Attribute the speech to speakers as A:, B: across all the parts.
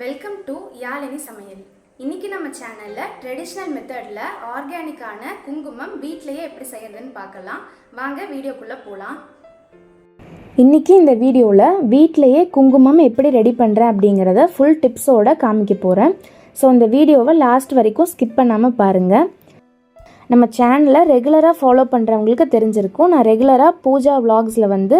A: Welcome to Yazhini சமையல் இன்னைக்கு நம்ம சேனலில் ட்ரெடிஷ்னல் மெத்தடில் ஆர்கானிக்கான குங்குமம் வீட்டிலையே எப்படி செய்யறதுன்னு பார்க்கலாம். வாங்க வீடியோக்குள்ளே போகலாம்
B: இன்றைக்கி இந்த வீடியோவில் வீட்டிலையே குங்குமம் எப்படி ரெடி பண்ணுறேன் அப்படிங்கிறத ஃபுல் டிப்ஸோட காமிக்க போகிறேன் ஸோ இந்த வீடியோவை லாஸ்ட் வரைக்கும் ஸ்கிப் பண்ணாமல் பாருங்கள் நம்ம சேனலை ரெகுலராக ஃபாலோ பண்ணுறவங்களுக்கு தெரிஞ்சிருக்கும். நான் ரெகுலராக பூஜா விலாக்ஸில் வந்து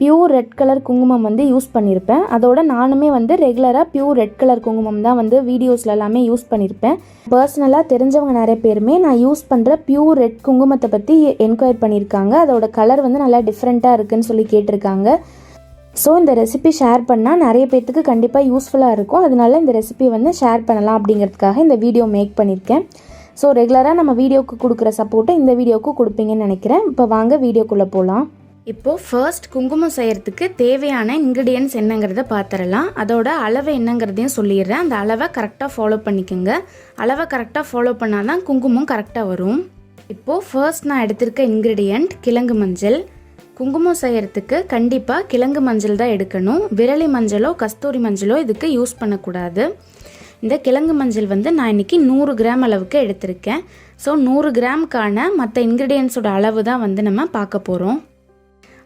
B: பியூர் ரெட் கலர் குங்குமம் வந்து யூஸ் பண்ணியிருப்பேன் அதோட நானுமே வந்து ரெகுலராக பியூர் ரெட் கலர் குங்குமம் தான் வந்து வீடியோஸ்ல எல்லாமே யூஸ் பண்ணியிருப்பேன் பர்சனலாக தெரிஞ்சவங்க நிறைய பேருமே நான் யூஸ் பண்ணுற பியூர் ரெட் குங்குமத்தை பற்றி என்கொயர் பண்ணியிருக்காங்க அதோட கலர் வந்து நல்லா டிஃப்ரெண்ட்டாக இருக்குன்னு சொல்லி கேட்டிருக்காங்க. ஸோ இந்த ரெசிபி ஷேர் பண்ணால் நிறைய பேர்த்துக்கு கண்டிப்பாக யூஸ்ஃபுல்லாக இருக்கும். அதனால இந்த ரெசிபி வந்து ஷேர் பண்ணலாம் அப்படிங்கிறதுக்காக இந்த வீடியோ மேக் பண்ணியிருக்கேன் ஸோ ரெகுலராக நம்ம வீடியோக்கு கொடுக்குற சப்போர்ட்டை இந்த வீடியோவுக்கு கொடுப்பீங்கன்னு நினைக்கிறேன். இப்போ வாங்க வீடியோக்குள்ளே போகலாம்
A: இப்போது ஃபர்ஸ்ட் குங்குமம் செய்கிறதுக்கு தேவையான இன்க்ரீடியன்ஸ் என்னங்கிறத பார்த்துடலாம் அதோட அளவு என்னங்கிறதையும் சொல்லிடுறேன். அந்த அளவை கரெக்டாக ஃபாலோ பண்ணிக்கோங்க. அளவை கரெக்டாக ஃபாலோ பண்ணால் தான் குங்குமம் கரெக்டாக வரும். இப்போது ஃபர்ஸ்ட் நான் எடுத்திருக்க இன்க்ரீடியண்ட் கிழங்கு மஞ்சள். குங்குமம் செய்கிறதுக்கு கண்டிப்பாக கிழங்கு மஞ்சள் தான் எடுக்கணும். விரலி மஞ்சளோ கஸ்தூரி மஞ்சளோ இதுக்கு யூஸ் பண்ணக்கூடாது. இந்த கிழங்கு மஞ்சள் வந்து நான் இன்னைக்கு நூறு கிராம் அளவுக்கு எடுத்திருக்கேன். ஸோ நூறு கிராமுக்கான மற்ற இன்க்ரீடியன்ஸோட அளவு தான் வந்து நம்ம பார்க்க போகிறோம்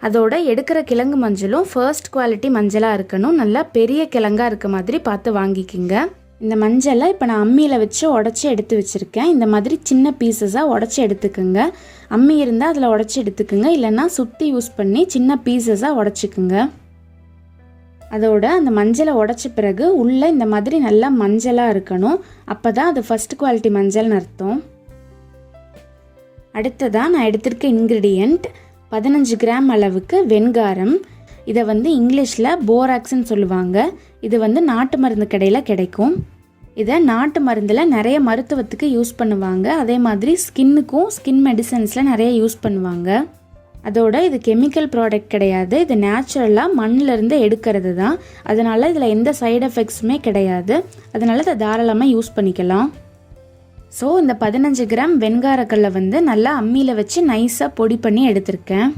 A: அதோட எடுக்கிற கிழங்கு மஞ்சளும் ஃபர்ஸ்ட் குவாலிட்டி மஞ்சளாக இருக்கணும். நல்லா பெரிய கிழங்காக இருக்க மாதிரி பார்த்து வாங்கிக்கிங்க. இந்த மஞ்சளை இப்போ நான் அம்மியில் வச்சு உடச்சி எடுத்து வச்சுருக்கேன். இந்த மாதிரி சின்ன பீசஸாக உடச்சி எடுத்துக்குங்க. அம்மி இருந்தால் அதில் உடச்சி எடுத்துக்குங்க. இல்லைன்னா சுற்றி யூஸ் பண்ணி சின்ன பீசஸாக உடச்சிக்குங்க. அதோட அந்த மஞ்சளை உடச்ச பிறகு உள்ளே இந்த மாதிரி நல்லா மஞ்சளாக இருக்கணும். அப்போ தான் அது ஃபஸ்ட் குவாலிட்டி மஞ்சள்னு அர்த்தம். அடுத்ததாக நான் எடுத்திருக்க இன்க்ரீடியண்ட் பதினஞ்சு கிராம் அளவுக்கு வெண்காரம். இதை வந்து இங்கிலீஷில் போராக்ஸ்ன்னு சொல்லுவாங்க. இது வந்து நாட்டு மருந்து கடையில் கிடைக்கும். இதை நாட்டு மருந்தில் நிறைய மருத்துவத்துக்கு யூஸ் பண்ணுவாங்க. அதே மாதிரி ஸ்கின்னுக்கும் ஸ்கின் மெடிசன்ஸில் நிறைய யூஸ் பண்ணுவாங்க. அதோட இது கெமிக்கல் ப்ராடக்ட் கிடையாது. இது நேச்சுரலாக மண்ணிலேருந்து எடுக்கிறது தான். அதனால் இதில் எந்த சைடு எஃபெக்ட்ஸுமே கிடையாது. அதனால் இதை தாராளமாக யூஸ் பண்ணிக்கலாம். ஸோ இந்த பதினஞ்சு கிராம் வெண்காரக்கல்லை வந்து நல்லா அம்மியில் வச்சு நைஸாக பொடி பண்ணி எடுத்திருக்கேன்.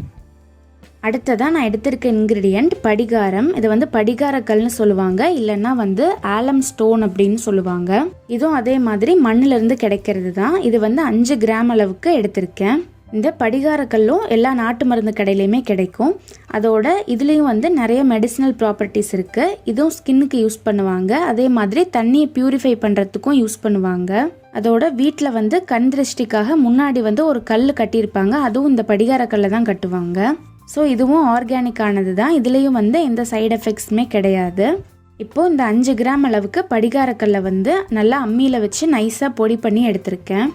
A: அடுத்ததாக நான் எடுத்திருக்க இன்க்ரீடியண்ட் படிகாரம். இது வந்து படிகாரக்கல்னு சொல்லுவாங்க. இல்லைன்னா வந்து ஆலம் ஸ்டோன் அப்படின்னு சொல்லுவாங்க. இதுவும் அதே மாதிரி மண்ணிலிருந்து கிடைக்கிறது தான். இது வந்து அஞ்சு கிராம் அளவுக்கு எடுத்திருக்கேன். இந்த படிகாரக்கல்லும் எல்லா நாட்டு மருந்து கடையிலையுமே கிடைக்கும். அதோட இதுலேயும் வந்து நிறைய மெடிசினல் ப்ராப்பர்ட்டிஸ் இருக்குது இதுவும் ஸ்கின்னுக்கு யூஸ் பண்ணுவாங்க. அதே மாதிரி தண்ணியை பியூரிஃபை பண்ணுறதுக்கும் யூஸ் பண்ணுவாங்க. அதோட வீட்டில் வந்து கண் திருஷ்டிக்காக முன்னாடி வந்து ஒரு கல் கட்டியிருப்பாங்க. அதுவும் இந்த படிகாரக்கல்லை தான் கட்டுவாங்க. ஸோ இதுவும் ஆர்கானிக்கானது தான். இதுலேயும் வந்து எந்த சைடு எஃபெக்ட்ஸுமே கிடையாது. இப்போது இந்த அஞ்சு கிராம் அளவுக்கு படிகாரக்கல்லை வந்து நல்லா அம்மியில் வச்சு நைஸாக பொடி பண்ணி எடுத்திருக்கேன்.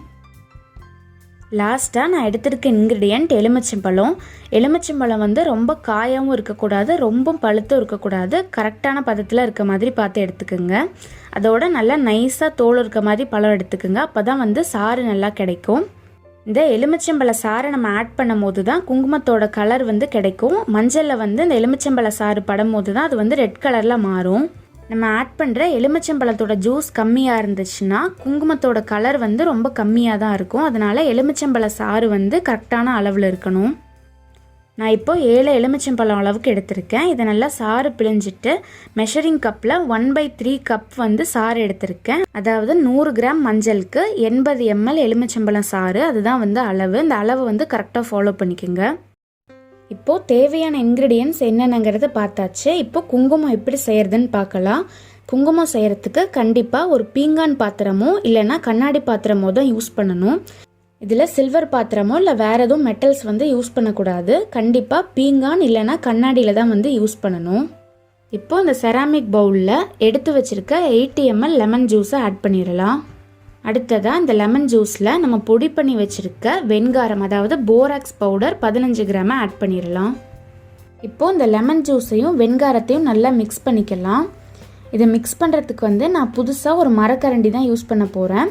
A: லாஸ்ட்டாக நான் எடுத்திருக்க இன்க்ரீடியண்ட் எலுமிச்சம்பழம். எலுமிச்சம்பழம் வந்து ரொம்ப காயாகவும் இருக்கக்கூடாது ரொம்ப பழுத்தும் இருக்கக்கூடாது. கரெக்டான பதத்தில் இருக்க மாதிரி பார்த்து எடுத்துக்கோங்க. அதோட நல்லா நைஸாக தோல் இருக்க மாதிரி பழம் எடுத்துக்கோங்க. அப்போ தான் வந்து சாறு நல்லா கிடைக்கும். இந்த எலுமிச்சம்பழ சாறை நம்ம ஆட் பண்ணும் போது தான் குங்குமத்தோட கலர் வந்து கிடைக்கும். மஞ்சளில் வந்து இந்த எலுமிச்சம்பழ சாறு படும் போது தான் அது வந்து ரெட் கலரில் மாறும். நம்ம ஆட் பண்ணுற எலுமிச்சம்பழத்தோட ஜூஸ் கம்மியாக இருந்துச்சுன்னா குங்குமத்தோட கலர் வந்து ரொம்ப கம்மியாக தான் இருக்கும். அதனால் எலுமிச்சம்பழ சாறு வந்து கரெக்டான அளவில் இருக்கணும். நான் இப்போ ஏழு எலுமிச்சம்பழம் அளவுக்கு எடுத்திருக்கேன். இதை நல்லா சாறு பிழிஞ்சிட்டு மெஷரிங் கப்பில் ஒன் பை த்ரீ கப் வந்து சாறு எடுத்திருக்கேன். அதாவது நூறு கிராம் மஞ்சளுக்கு எண்பது எம்எல் எலுமிச்சம்பழம் சாறு. அதுதான் வந்து அளவு. இந்த அளவு வந்து கரெக்டாக ஃபாலோ பண்ணிக்கோங்க. இப்போது தேவையான இன்க்ரீடியன்ஸ் என்னென்னங்கிறத பார்த்தாச்சு. இப்போ குங்குமம் எப்படி செய்யறதுன்னு பார்க்கலாம். குங்குமம் செய்யறதுக்கு கண்டிப்பாக ஒரு பீங்கான் பாத்திரமோ இல்லைன்னா கண்ணாடி பாத்திரமோ தான் யூஸ் பண்ணணும். இதில் சில்வர் பாத்திரமோ இல்லை வேறு எதுவும் மெட்டல்ஸ் வந்து யூஸ் பண்ணக்கூடாது. கண்டிப்பாக பீங்கான் இல்லைன்னா கண்ணாடியில் தான் வந்து யூஸ் பண்ணணும். இப்போ இந்த செராமிக் பவுலில் எடுத்து வச்சிருக்க எயிட்டி எம்எல் லெமன் ஜூஸை ஆட் பண்ணிடலாம். அடுத்ததாக இந்த லெமன் ஜூஸில் நம்ம பொடி பண்ணி வச்சுருக்க வெண்காரம் அதாவது போராக்ஸ் பவுடர் பதினஞ்சு கிராமை ஆட் பண்ணிடலாம் இப்போது இந்த லெமன் ஜூஸையும் வெண்காரத்தையும் நல்லா மிக்ஸ் பண்ணிக்கலாம். இதை மிக்ஸ் பண்ணுறதுக்கு வந்து நான் புதுசாக ஒரு மரக்கரண்டி தான் யூஸ் பண்ண போகிறேன்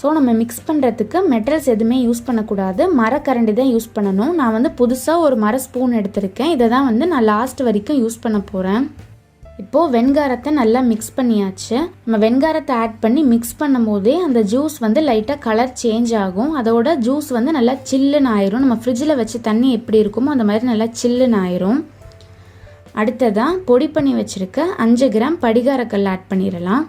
A: ஸோ நம்ம மிக்ஸ் பண்ணுறதுக்கு மெட்டல்ஸ் எதுவுமே யூஸ் பண்ணக்கூடாது. மரக்கரண்டி தான் யூஸ் பண்ணணும். நான் வந்து புதுசாக ஒரு மர ஸ்பூன் எடுத்திருக்கேன். இதை தான் வந்து நான் லாஸ்ட் வரைக்கும் யூஸ் பண்ண போகிறேன் இப்போது வெண்காரத்தை நல்லா மிக்ஸ் பண்ணியாச்சு. நம்ம வெண்காரத்தை ஆட் பண்ணி மிக்ஸ் பண்ணும் போதே அந்த ஜூஸ் வந்து லைட்டாக கலர் சேஞ்ச் ஆகும். அதோட ஜூஸ் வந்து நல்லா சில்லுன்னு ஆயிரும். நம்ம ஃப்ரிட்ஜில் வச்சு தண்ணி எப்படி இருக்குமோ அந்த மாதிரி நல்லா சில்லுன்னு ஆயிரும். அடுத்ததாக பொடி பண்ணி வச்சுருக்க அஞ்சு கிராம் படிகாரக்கல் ஆட் பண்ணிடலாம்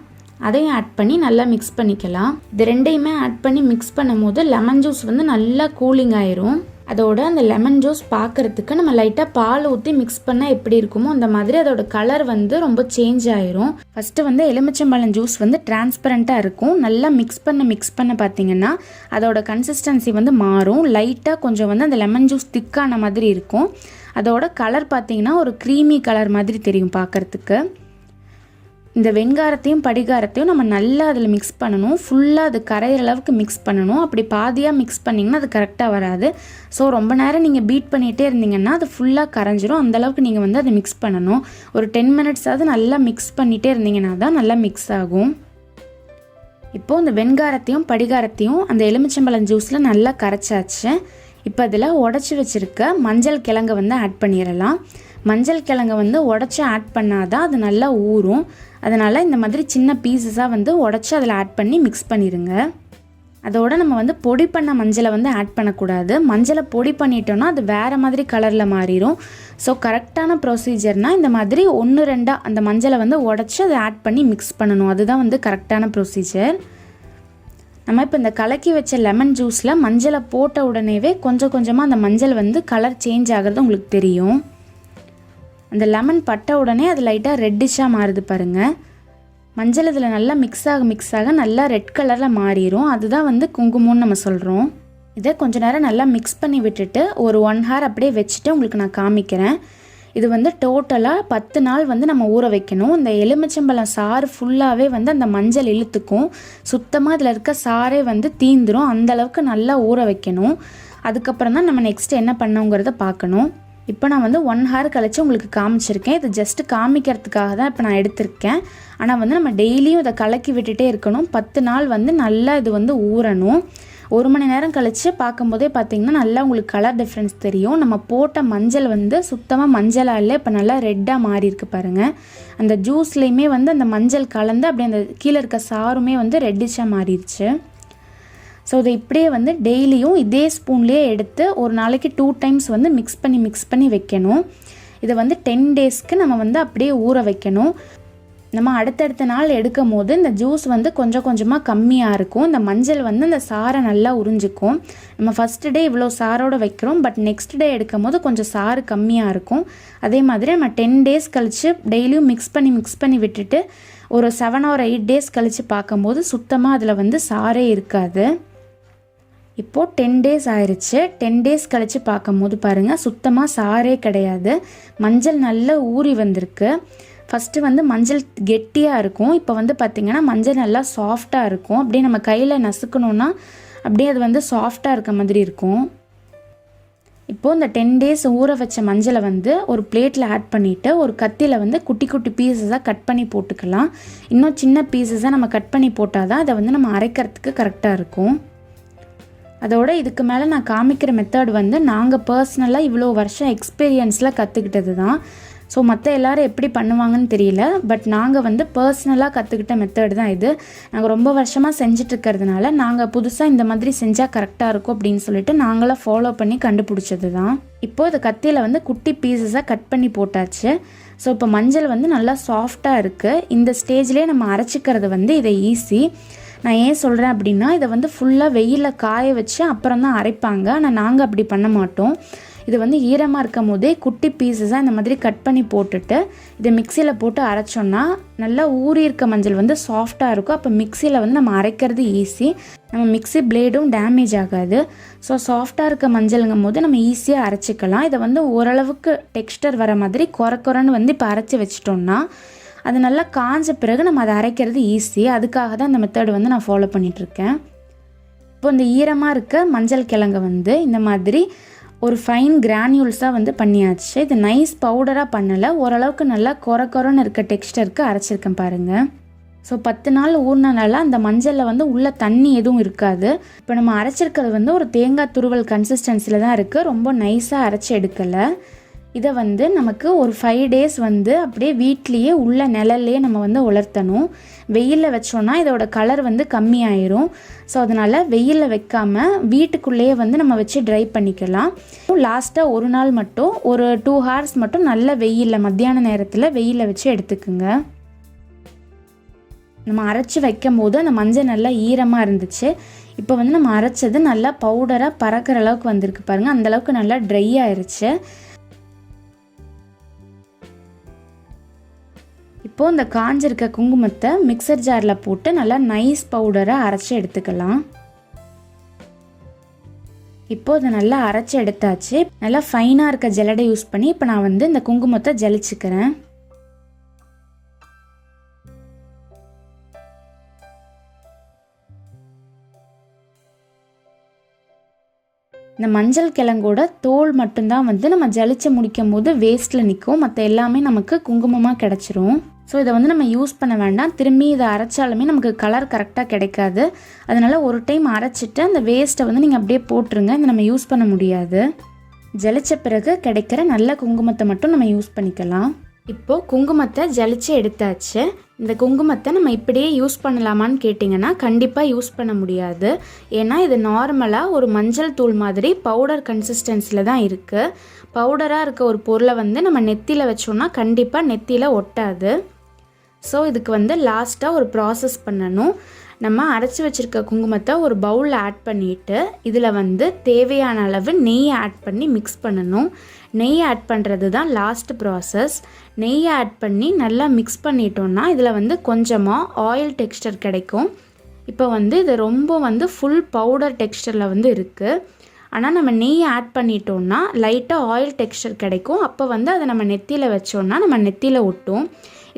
A: அதையும் ஆட் பண்ணி நல்லா மிக்ஸ் பண்ணிக்கலாம். இது ரெண்டையுமே ஆட் பண்ணி மிக்ஸ் பண்ணும்போது லெமன் ஜூஸ் வந்து நல்லா கூலிங் ஆயிரும். அதோட அந்த லெமன் ஜூஸ் பார்க்குறதுக்கு நம்ம லைட்டாக பால் ஊற்றி மிக்ஸ் பண்ணால் எப்படி இருக்குமோ அந்த மாதிரி அதோட கலர் வந்து ரொம்ப சேஞ்ச் ஆயிரும். ஃபஸ்ட்டு வந்து எலுமிச்சம்பழம் ஜூஸ் வந்து டிரான்ஸ்பரண்ட்டாக இருக்கும். நல்லா மிக்ஸ் பண்ண மிக்ஸ் பண்ண பார்த்தீங்கன்னா அதோட கன்சிஸ்டன்சி வந்து மாறும். லைட்டாக கொஞ்சம் வந்து அந்த லெமன் ஜூஸ் திக்கான மாதிரி இருக்கும். அதோட கலர் பார்த்தீங்கன்னா ஒரு க்ரீமி கலர் மாதிரி தெரியும் பார்க்கறதுக்கு இந்த வெண்காரத்தையும் படிகாரத்தையும் நம்ம நல்லா அதில் மிக்ஸ் பண்ணணும். ஃபுல்லாக அது கரையிற அளவுக்கு மிக்ஸ் பண்ணணும். அப்படி பாதியாக மிக்ஸ் பண்ணிங்கன்னா அது கரெக்டாக வராது. ஸோ ரொம்ப நேரம் நீங்கள் பீட் பண்ணிகிட்டே இருந்தீங்கன்னா அது ஃபுல்லாக கரைஞ்சிரும். அந்தளவுக்கு நீங்கள் வந்து அதை மிக்ஸ் பண்ணணும். ஒரு டென் மினிட்ஸாவது நல்லா மிக்ஸ் பண்ணிகிட்டே இருந்தீங்கன்னா தான் நல்லா மிக்ஸ் ஆகும். இப்போது இந்த வெண்காரத்தையும் படிகாரத்தையும் அந்த எலுமிச்சம்பழம் ஜூஸில் நல்லா கரைச்சாச்சு. இப்போ அதில் உடச்சி வச்சுருக்க மஞ்சள் கிழங்கை வந்து ஆட் பண்ணிடலாம். மஞ்சள் கிழங்கை வந்து உடச்சி ஆட் பண்ணாதான் அது நல்லா ஊறும். அதனால் இந்த மாதிரி சின்ன பீசஸாக வந்து உடச்சி அதில் ஆட் பண்ணி மிக்ஸ் பண்ணிடுங்க அதோட நம்ம வந்து பொடி பண்ண மஞ்சளை வந்து ஆட் பண்ணக்கூடாது. மஞ்சளை பொடி பண்ணிட்டோன்னா அது வேறு மாதிரி கலரில் மாறிடும் ஸோ கரெக்டான ப்ரொசீஜர்னால் இந்த மாதிரி ஒன்று ரெண்டாக அந்த மஞ்சளை வந்து உடச்சி அதை ஆட் பண்ணி மிக்ஸ் பண்ணணும். அதுதான் வந்து கரெக்டான ப்ரொசீஜர் நம்ம இப்போ இந்த கலக்கி வச்ச லெமன் ஜூஸில் மஞ்சளை போட்ட உடனேவே கொஞ்சம் கொஞ்சமாக அந்த மஞ்சள் வந்து கலர் சேஞ்ச் ஆகிறது உங்களுக்கு தெரியும். அந்த லெமன் பட்ட உடனே அது லைட்டாக ரெட்டிஷாக மாறுது பாருங்கள் மஞ்சள் இதில் நல்லா மிக்ஸ் ஆக மிக்ஸ் ஆக நல்லா ரெட் கலரில் மாறிடும் அதுதான் வந்து குங்குமம்னு நம்ம சொல்கிறோம் இதை கொஞ்ச நேரம் நல்லா மிக்ஸ் பண்ணி விட்டுட்டு ஒரு ஒன் ஹவர் அப்படியே வச்சுட்டு உங்களுக்கு நான் காமிக்கிறேன். இது வந்து டோட்டலாக பத்து நாள் வந்து நம்ம ஊற வைக்கணும். இந்த எலுமிச்சம்பழம் சாறு ஃபுல்லாகவே வந்து அந்த மஞ்சள் இழுத்துக்கும். சுத்தமாக இதில் இருக்க சாரே வந்து தீந்துடும் அந்த அளவுக்கு நல்லா ஊற வைக்கணும். அதுக்கப்புறம் தான் நம்ம நெக்ஸ்ட் என்ன பண்ணோங்கிறத பார்க்கணும். இப்போ நான் வந்து ஒன் ஹவர் கழித்து உங்களுக்கு காமிச்சிருக்கேன். இது ஜஸ்ட் காமிக்கிறதுக்காக தான் இப்போ நான் எடுத்திருக்கேன். ஆனால் வந்து நம்ம டெய்லியும் இதை கலக்கி விட்டுட்டே இருக்கணும். பத்து நாள் வந்து நல்லா இது வந்து ஊறணும். ஒரு மணி நேரம் கழித்து பார்க்கும்போதே பார்த்தீங்கன்னா நல்லா உங்களுக்கு கலர் டிஃப்ரென்ஸ் தெரியும். நம்ம போட்ட மஞ்சள் வந்து சுத்தமாக மஞ்சளாக இல்லை இப்போ நல்லா ரெட்டாக மாறி இருக்கு பாருங்கள் அந்த ஜூஸ்லேயுமே வந்து அந்த மஞ்சள் கலந்து அப்படியே அந்த கீழே இருக்க சாருமே வந்து ரெட்டிஷாக மாறிடுச்சு. ஸோ இதை இப்படியே வந்து டெய்லியும் இதே ஸ்பூன்லேயே எடுத்து ஒரு நாளைக்கு டூ டைம்ஸ் வந்து மிக்ஸ் பண்ணி மிக்ஸ் பண்ணி வைக்கணும். இதை வந்து டென் டேஸ்க்கு நம்ம வந்து அப்படியே ஊற வைக்கணும். நம்ம அடுத்தடுத்த நாள் எடுக்கும் போது இந்த ஜூஸ் வந்து கொஞ்சம் கொஞ்சமாக கம்மியாக இருக்கும். இந்த மஞ்சள் வந்து அந்த சாரை நல்லா உறிஞ்சிக்கும். நம்ம ஃபஸ்ட்டு டே இவ்வளோ சாரோடு வைக்கிறோம். பட் நெக்ஸ்ட் டே எடுக்கும் போது கொஞ்சம் சாறு கம்மியாக இருக்கும். அதே மாதிரி நம்ம டென் டேஸ் கழித்து டெய்லியும் மிக்ஸ் பண்ணி மிக்ஸ் பண்ணி விட்டுட்டு ஒரு செவன் ஆர் எயிட் டேஸ் கழித்து பார்க்கும்போது சுத்தமாக அதில் வந்து சாரே இருக்காது. இப்போது டென் டேஸ் ஆயிடுச்சு டென் டேஸ் கழித்து பார்க்கும்போது பாருங்கள் சுத்தமாக சாரே கிடையாது. மஞ்சள் நல்லா ஊறி வந்திருக்கு. ஃபஸ்ட்டு வந்து மஞ்சள் கெட்டியாக இருக்கும். இப்போ வந்து பார்த்திங்கன்னா மஞ்சள் நல்லா சாஃப்டாக இருக்கும். அப்படியே நம்ம கையில் நசுக்கணுன்னா அப்படியே அது வந்து சாஃப்டாக இருக்க மாதிரி இருக்கும். இப்போது இந்த டென் டேஸ் ஊற வச்ச மஞ்சளை வந்து ஒரு பிளேட்டில் ஆட் பண்ணிவிட்டு ஒரு கத்தியில் வந்து குட்டி குட்டி பீசஸாக கட் பண்ணி போட்டுக்கலாம். இன்னும் சின்ன பீசஸாக நம்ம கட் பண்ணி போட்டால் தான் அதை வந்து நம்ம அரைக்கிறதுக்கு கரெக்டாக இருக்கும். அதோட இதுக்கு மேலே நான் காமிக்கிற மெத்தட் வந்து நாங்கள் பர்சனலாக இவ்வளோ வருஷம் எக்ஸ்பீரியன்ஸில் கற்றுக்கிட்டது தான். ஸோ மற்ற எல்லோரும் எப்படி பண்ணுவாங்கன்னு தெரியல. பட் நாங்கள் வந்து பர்சனலாக கற்றுக்கிட்ட மெத்தட் தான் இது. நாங்கள் ரொம்ப வருஷமாக செஞ்சிட்ருக்கிறதுனால நாங்கள் புதுசாக இந்த மாதிரி செஞ்சால் கரெக்டாக இருக்கும் அப்படின்னு சொல்லிட்டு நாங்களாம் ஃபாலோ பண்ணி கண்டுபிடிச்சது தான். இப்போ இது கத்தியில் வந்து குட்டி பீசஸாக கட் பண்ணி போட்டாச்சு. ஸோ இப்போ மஞ்சள் வந்து நல்லா சாஃப்டாக இருக்குது இந்த ஸ்டேஜ்லேயே நம்ம அரைச்சிக்கிறது வந்து இதை ஈஸி நான் ஏன் சொல்கிறேன் அப்படின்னா இதை வந்து ஃபுல்லாக வெயிலில் காய வச்சு அப்புறம் தான் அரைப்பாங்க. ஆனால் நாங்கள் அப்படி பண்ண மாட்டோம். இது வந்து ஈரமாக இருக்கும் போதே குட்டி பீசஸாக இந்த மாதிரி கட் பண்ணி போட்டுட்டு இதை மிக்சியில் போட்டு அரைச்சோன்னா நல்லா ஊறி இருக்க மஞ்சள் வந்து சாஃப்டாக இருக்கும். அப்போ மிக்சியில் வந்து நம்ம அரைக்கிறது ஈஸி நம்ம மிக்சி பிளேடும் டேமேஜ் ஆகாது. ஸோ சாஃப்டாக இருக்க மஞ்சளுங்கும் போது நம்ம ஈஸியாக அரைச்சிக்கலாம். இதை வந்து ஓரளவுக்கு டெக்ஸ்டர் வர மாதிரி குறை குறைன்னு வந்து இப்போ அரைச்சி வச்சிட்டோம்னா அது நல்லா காஞ்ச பிறகு நம்ம அதை அரைக்கிறது ஈஸி அதுக்காக தான் இந்த மெத்தடு வந்து நான் ஃபாலோ பண்ணிகிட்ருக்கேன் இப்போ இந்த ஈரமாக இருக்க மஞ்சள் கிழங்கை வந்து இந்த மாதிரி ஒரு ஃபைன் கிரானியூல்ஸாக வந்து பண்ணியாச்சு. இது நைஸ் பவுடராக பண்ணலை. ஓரளவுக்கு நல்லா கொர குறன்னு இருக்க டெக்ஸ்டருக்கு அரைச்சிருக்கேன் பாருங்கள் ஸோ பத்து நாள் ஊறினால அந்த மஞ்சளில் வந்து உள்ள தண்ணி எதுவும் இருக்காது. இப்போ நம்ம அரைச்சிருக்கிறது வந்து ஒரு தேங்காய் துருவல் கன்சிஸ்டன்சியில் தான் இருக்குது ரொம்ப நைஸாக அரைச்சி எடுக்கலை. இதை வந்து நமக்கு ஒரு ஃபைவ் டேஸ் வந்து அப்படியே வீட்லேயே உள்ள நிழல்லையே நம்ம வந்து உலர்த்தணும். வெயிலில் வச்சோன்னா இதோட கலர் வந்து கம்மியாயிரும். ஸோ அதனால் வெயிலில் வைக்காமல் வீட்டுக்குள்ளேயே வந்து நம்ம வச்சு ட்ரை பண்ணிக்கலாம். லாஸ்ட்டாக ஒரு நாள் மட்டும் ஒரு டூ ஹார்ஸ் மட்டும் நல்ல வெயிலில் மத்தியான நேரத்தில் வெயிலில் வச்சு எடுத்துக்குங்க. நம்ம அரைச்சி வைக்கும் போது அந்த மஞ்சள் நல்லா ஈரமாக இருந்துச்சு. இப்போ வந்து நம்ம அரைச்சது நல்லா பவுடராக பறக்கிற அளவுக்கு வந்திருக்கு பாருங்கள் அந்தளவுக்கு நல்லா ட்ரை ஆயிருச்சு. இப்போது இந்த காஞ்சிருக்க குங்குமத்தை மிக்சர் ஜாரில் போட்டு நல்லா நைஸ் பவுடரை அரைச்சி எடுத்துக்கலாம். இப்போ இதை நல்லா அரைச்சி எடுத்தாச்சு. நல்லா ஃபைனாக இருக்க ஜெலடை யூஸ் பண்ணி இப்போ நான் வந்து இந்த குங்குமத்தை ஜலிச்சுக்கிறேன். இந்த மஞ்சள் கிழங்கோட தோல் மட்டும்தான் வந்து நம்ம ஜலிச்சு முடிக்கும் போது வேஸ்ட்டில் நிற்கும் மற்ற எல்லாமே நமக்கு குங்குமமாக கிடச்சிரும். ஸோ இதை வந்து நம்ம யூஸ் பண்ண வேண்டாம். திரும்பி இதை அரைச்சாலுமே நமக்கு கலர் கரெக்டாக கிடைக்காது. அதனால் ஒரு டைம் அரைச்சிட்டு அந்த வேஸ்ட்டை வந்து நீங்கள் அப்படியே போட்டுருங்க. இதை நம்ம யூஸ் பண்ண முடியாது. ஜலிச்ச பிறகு கிடைக்கிற நல்ல குங்குமத்தை மட்டும் நம்ம யூஸ் பண்ணிக்கலாம். இப்போது குங்குமத்தை ஜலிச்சு எடுத்தாச்சு. இந்த குங்குமத்தை நம்ம இப்படியே யூஸ் பண்ணலாமான்னு கேட்டிங்கன்னா கண்டிப்பாக யூஸ் பண்ண முடியாது. ஏன்னா இது நார்மலாக ஒரு மஞ்சள் தூள் மாதிரி பவுடர் கன்சிஸ்டன்சியில் தான் இருக்குது பவுடராக இருக்க ஒரு பொருளை வந்து நம்ம நெத்தியில் வச்சோன்னா கண்டிப்பாக நெத்தியில் ஒட்டாது. ஸோ இதுக்கு வந்து லாஸ்ட்டாக ஒரு ப்ராசஸ் பண்ணணும். நம்ம அரைச்சி வச்சுருக்க குங்குமத்தை ஒரு பவுலில் ஆட் பண்ணிவிட்டு இதில் வந்து தேவையான அளவு நெய் ஆட் பண்ணி மிக்ஸ் பண்ணணும். நெய் ஆட் பண்ணுறது தான் லாஸ்ட் ப்ராசஸ் நெய் ஆட் பண்ணி நல்லா மிக்ஸ் பண்ணிட்டோன்னா இதில் வந்து கொஞ்சமாக ஆயில் டெக்ஸ்டர் கிடைக்கும். இப்போ வந்து இது ரொம்ப வந்து ஃபுல் பவுடர் டெக்ஸ்டரில் வந்து இருக்குது ஆனால் நம்ம நெய் ஆட் பண்ணிட்டோம்னா லைட்டாக ஆயில் டெக்ஸ்டர் கிடைக்கும். அப்போ வந்து அதை நம்ம நெத்தியில் வச்சோன்னா நம்ம நெத்தியில் ஒட்டும்.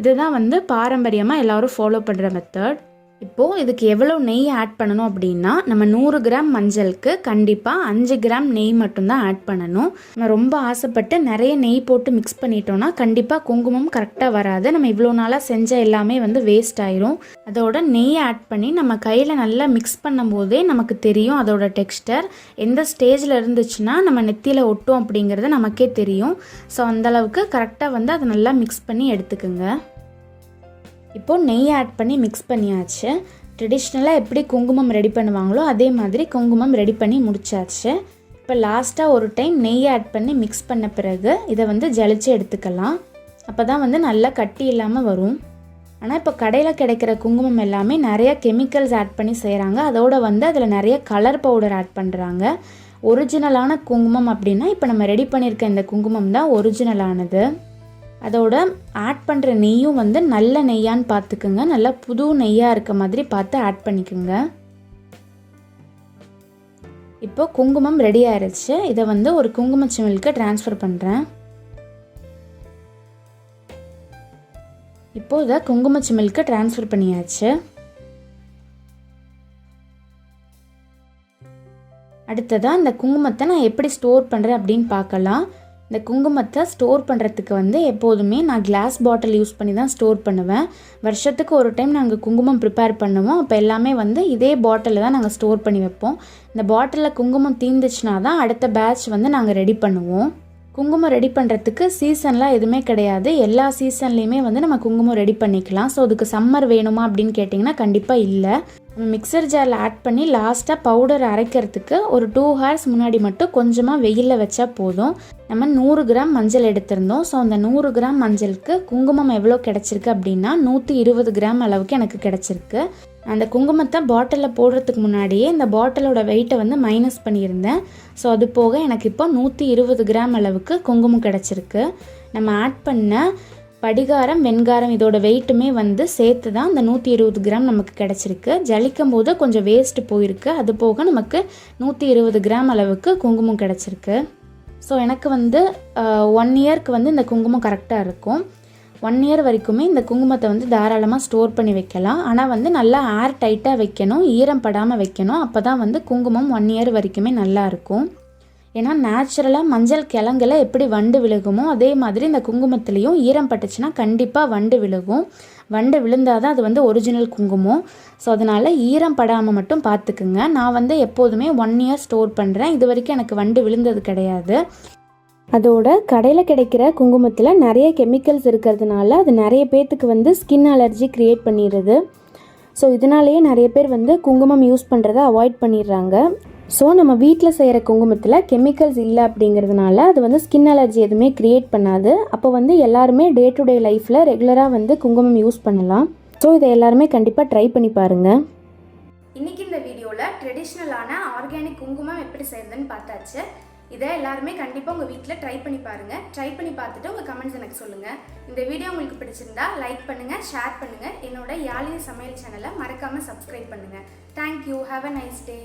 A: இதுதான் வந்து பாரம்பரியமாக எல்லோரும் ஃபாலோ பண்ணுற மெத்தட் இப்போது இதுக்கு எவ்வளோ நெய் ஆட் பண்ணணும் அப்படின்னா நம்ம நூறு கிராம் மஞ்சளுக்கு கண்டிப்பாக அஞ்சு கிராம் நெய் மட்டும்தான் ஆட் பண்ணணும். நம்ம ரொம்ப ஆசைப்பட்டு நிறைய நெய் போட்டு மிக்ஸ் பண்ணிட்டோம்னா கண்டிப்பாக குங்குமம் கரெக்டாக வராது. நம்ம இவ்வளோ நாளாக செஞ்ச எல்லாமே வந்து வேஸ்ட் ஆயிரும். அதோட நெய் ஆட் பண்ணி நம்ம கையில் நல்லா மிக்ஸ் பண்ணும்போதே நமக்கு தெரியும் அதோட டெக்ஸ்டர் எந்த ஸ்டேஜில் இருந்துச்சுன்னா நம்ம நெத்தியில் ஒட்டும் அப்படிங்கிறது நமக்கே தெரியும். ஸோ அந்தளவுக்கு கரெக்டாக வந்து அதை நல்லா மிக்ஸ் பண்ணி எடுத்துக்குங்க. இப்போது நெய் ஆட் பண்ணி மிக்ஸ் பண்ணியாச்சு. ட்ரெடிஷ்னலாக எப்படி குங்குமம் ரெடி பண்ணுவாங்களோ அதே மாதிரி குங்குமம் ரெடி பண்ணி முடிச்சாச்சு. இப்போ லாஸ்ட்டாக ஒரு டைம் நெய் ஆட் பண்ணி மிக்ஸ் பண்ண பிறகு இதை வந்து ஜலிச்சு எடுத்துக்கலாம். அப்போ தான் வந்து நல்லா கட்டி இல்லாமல் வரும். ஆனால் இப்போ கடையில் கிடைக்கிற குங்குமம் எல்லாமே நிறைய கெமிக்கல்ஸ் ஆட் பண்ணி செய்கிறாங்க அதோட வந்து அதில் நிறைய கலர் பவுடர் ஆட் பண்ணுறாங்க ஒரிஜினலான குங்குமம் அப்படின்னா இப்போ நம்ம ரெடி பண்ணியிருக்க இந்த குங்குமம் தான் ஒரிஜினலானது அதோட ஆட் பண்ணுற நெய்யும் வந்து நல்ல நெய்யான்னு பார்த்துக்குங்க. நல்லா புது நெய்யாக இருக்க மாதிரி பார்த்து ஆட் பண்ணிக்கோங்க. இப்போ குங்குமம் ரெடி ஆயிடுச்சு இதை வந்து ஒரு குங்கும சிமிலுக்கு ட்ரான்ஸ்ஃபர் பண்ணுறேன் இப்போ இதை குங்கும சிமிலுக்கு ட்ரான்ஸ்ஃபர் பண்ணியாச்சு. அடுத்ததாக இந்த குங்குமத்தை நான் எப்படி ஸ்டோர் பண்ணுறேன் அப்படின்னு பார்க்கலாம். இந்த குங்குமத்தை ஸ்டோர் பண்ணுறதுக்கு வந்து எப்போதுமே நான் கிளாஸ் பாட்டில் யூஸ் பண்ணி தான் ஸ்டோர் பண்ணுவேன். வருஷத்துக்கு ஒரு டைம் நாங்கள் குங்குமம் ப்ரிப்பேர் பண்ணுவோம். அப்போ எல்லாமே வந்து இதே பாட்டிலில் தான் நாங்கள் ஸ்டோர் பண்ணி வைப்போம். இந்த பாட்டிலில் குங்குமம் தீர்ந்துச்சுனா தான் அடுத்த பேட்ச் வந்து நாங்கள் ரெடி பண்ணுவோம். குங்குமம் ரெடி பண்ணுறதுக்கு சீசன்லாம் எதுவுமே கிடையாது. எல்லா சீசன்லேயுமே வந்து நம்ம குங்குமம் ரெடி பண்ணிக்கலாம். ஸோ அதுக்கு சம்மர் வேணுமா அப்படின்னு கேட்டிங்கன்னா கண்டிப்பாக இல்லை. நம்ம மிக்சர் ஜாரில் ஆட் பண்ணி லாஸ்ட்டாக பவுடர் அரைக்கிறதுக்கு ஒரு டூ ஹவர்ஸ் முன்னாடி மட்டும் கொஞ்சமாக வெயிலில் வச்சா போதும். நம்ம நூறு கிராம் மஞ்சள் எடுத்திருந்தோம். ஸோ அந்த நூறு கிராம் மஞ்சளுக்கு குங்குமம் எவ்வளோ கிடச்சிருக்கு அப்படின்னா நூற்றி இருபது கிராம் அளவுக்கு எனக்கு கிடச்சிருக்கு. அந்த குங்குமத்தை பாட்டிலில் போடுறதுக்கு முன்னாடியே இந்த பாட்டிலோட வெயிட்டை வந்து மைனஸ் பண்ணியிருந்தேன். ஸோ அது போக எனக்கு இப்போ நூற்றி இருபது கிராம் அளவுக்கு குங்குமம் கிடச்சிருக்கு. நம்ம ஆட் பண்ண படிகாரம் வெண்காரம் இதோட வெயிட்டுமே வந்து சேர்த்து தான் இந்த நூற்றி இருபது கிராம் நமக்கு கிடச்சிருக்கு. ஜலிக்கும் போது கொஞ்சம் வேஸ்ட்டு போயிருக்கு. அது போக நமக்கு நூற்றி இருபது கிராம் அளவுக்கு குங்குமம் கிடச்சிருக்கு. ஸோ எனக்கு வந்து ஒன் இயர்க்கு வந்து இந்த குங்குமம் கரெக்டாக இருக்கும். ஒன் இயர் வரைக்குமே இந்த குங்குமத்தை வந்து தாராளமாக ஸ்டோர் பண்ணி வைக்கலாம். ஆனால் வந்து நல்லா ஏர் டைட்டாக வைக்கணும் ஈரம் படாமல் வைக்கணும். அப்போ தான் வந்து குங்குமம் ஒன் இயர் வரைக்குமே நல்லா இருக்கும். ஏன்னா நேச்சுரலாக மஞ்சள் கிழங்குல எப்படி வண்டு விழுகுமோ அதே மாதிரி இந்த குங்குமத்துலேயும் ஈரம் பட்டுச்சுன்னா கண்டிப்பாக வண்டு விழுகும். வண்டு விழுந்தால் தான் அது வந்து ஒரிஜினல் குங்குமம். ஸோ அதனால் ஈரம் படாமல் மட்டும் பார்த்துக்குங்க. நான் வந்து எப்போதுமே ஒன் இயர் ஸ்டோர் பண்ணுறேன் இது வரைக்கும் எனக்கு வண்டு விழுந்தது கிடையாது.
B: அதோட கடையில் கிடைக்கிற குங்குமத்தில் நிறைய கெமிக்கல்ஸ் இருக்கிறதுனால அது நிறைய பேர்த்துக்கு வந்து ஸ்கின் அலர்ஜி க்ரியேட் பண்ணிடுது. ஸோ இதனாலேயே நிறைய பேர் வந்து குங்குமம் யூஸ் பண்ணுறத அவாய்ட் பண்ணிடுறாங்க. ஸோ நம்ம வீட்டில் செய்கிற குங்குமத்தில் கெமிக்கல்ஸ் இல்லை அப்படிங்கிறதுனால அது வந்து ஸ்கின் அலர்ஜி எதுவுமே க்ரியேட் பண்ணாது. அப்போ வந்து எல்லாருமே டே டு டே லைஃப்பில் ரெகுலராக வந்து குங்குமம் யூஸ் பண்ணலாம். ஸோ இதை எல்லாருமே கண்டிப்பாக ட்ரை பண்ணி பாருங்கள்
A: இன்றைக்கி இந்த வீடியோவில் ட்ரெடிஷ்னலான ஆர்கானிக் குங்குமம் எப்படி செய்யுதுன்னு பார்த்தாச்சு. இதை எல்லாருமே கண்டிப்பாக உங்கள் வீட்டில் ட்ரை பண்ணி பாருங்கள் ட்ரை பண்ணி பார்த்துட்டு உங்கள் கமெண்ட்ஸ் எனக்கு சொல்லுங்கள் இந்த வீடியோ உங்களுக்கு பிடிச்சிருந்தா லைக் பண்ணுங்கள் ஷேர் பண்ணுங்கள் என்னோட யாழினி சமையல் சேனலை மறக்காமல் சப்ஸ்கிரைப் பண்ணுங்கள் thank you have a nice day